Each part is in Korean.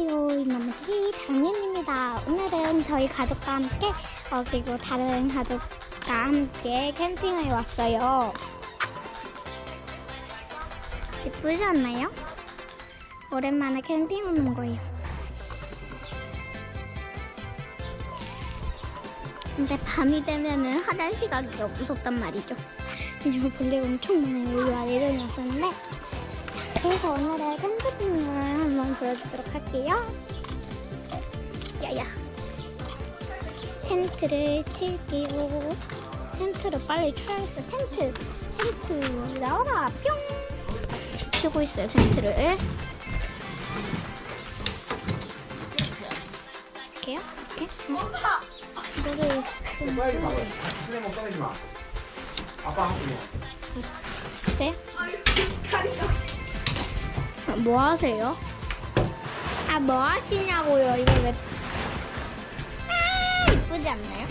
안녕하세요. 이나무TV 장윤입니다. 오늘은 저희 가족과 함께, 어, 그리고 다른 가족과 함께 캠핑을 왔어요. 예쁘지 않나요? 오랜만에 캠핑 오는 거예요. 근데 밤이 되면은 화장실 가기가 무섭단 말이죠. 왜냐면 벌레가 엄청 많아요. 여기 아래를 놨었는데. 그래서 오늘의 캠핑을 한번 보여주도록 할게요. 야야. 텐트를 칠게요. 텐트를 빨리 쳐야겠어. 텐트. 텐트 나와라. 뿅. 치고 있어요. 텐트를. 이렇게요? 이렇게. 이거를 좀 꺼야지 마. 수레몬 꺼내지 마. 아빠 하고 보세요. 아, 뭐 하세요? 아, 뭐 하시냐고요? 이거 왜. 아, 이쁘지 않나요?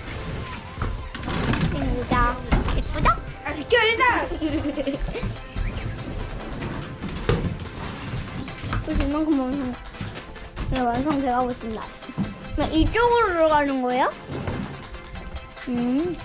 예쁘죠? 예쁘죠? 아 비켜 일단 그래서 이만큼 완성. 네, 완성돼가고 있습니다. 이쪽으로 들어가는 거예요? 음.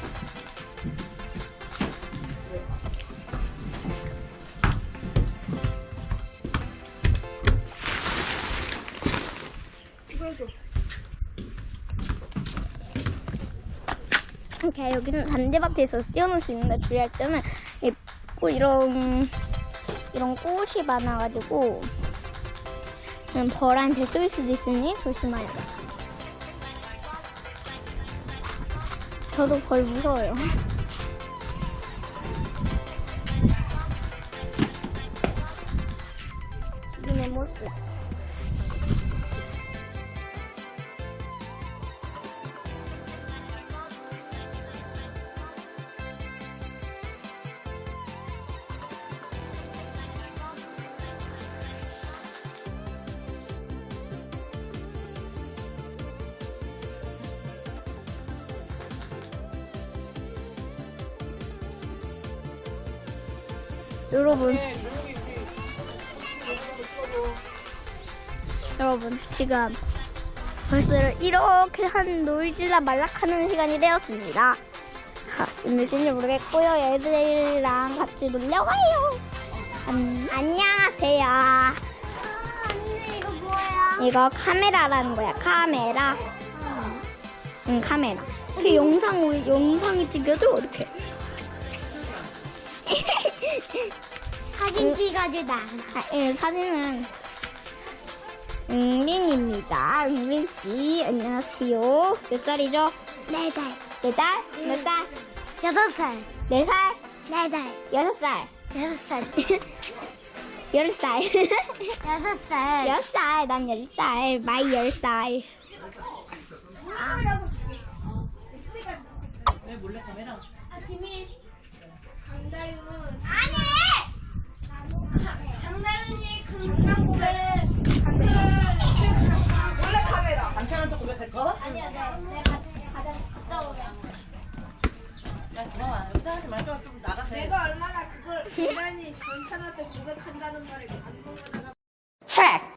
이렇게 여기는 잔디밭에 있어서 띄워놓을 수 있는데 주의할 점은 이꽃 이런 이런 꽃이 많아가지고 음, 벌한테 쏠 수도 있으니 돼. 저도 벌 무서워요. 지금의 모습. 여러분. 여러분, 지금 벌써 이렇게 한 놀지나 말락하는 시간이 되었습니다. 몇 시인지 모르겠고요. 애들이랑 같이 놀려가요. 음, 안녕하세요. 언니 이거 뭐야 이거 카메라라는 거야, 카메라. 응, 카메라. 그 영상, 영상이 찍혀도 이렇게. 사진 찍어주다 아, 예, 사진은 은민입니다. 은민 씨, 안녕하세요. 몇 살이죠? 네 달 네 살? 몇 살? 여섯 살 네 살? 네 달 여섯 살? 여섯 살 열 살? 여섯 살 열 살? 난 열 살. 마이 열 살. 강다윤 아니 강다윤이 그 강남고에 그 원래 카메라 반찬은 좀 고백할까? 아니야, 내가, 내가 가장 갔다 오면. 야, 고마워. 여기서 하지 말고 좀 나가세요. 내가 얼마나 그걸 강다윤이 전찬한테 고백한다는 말을 방송하다가 책! 아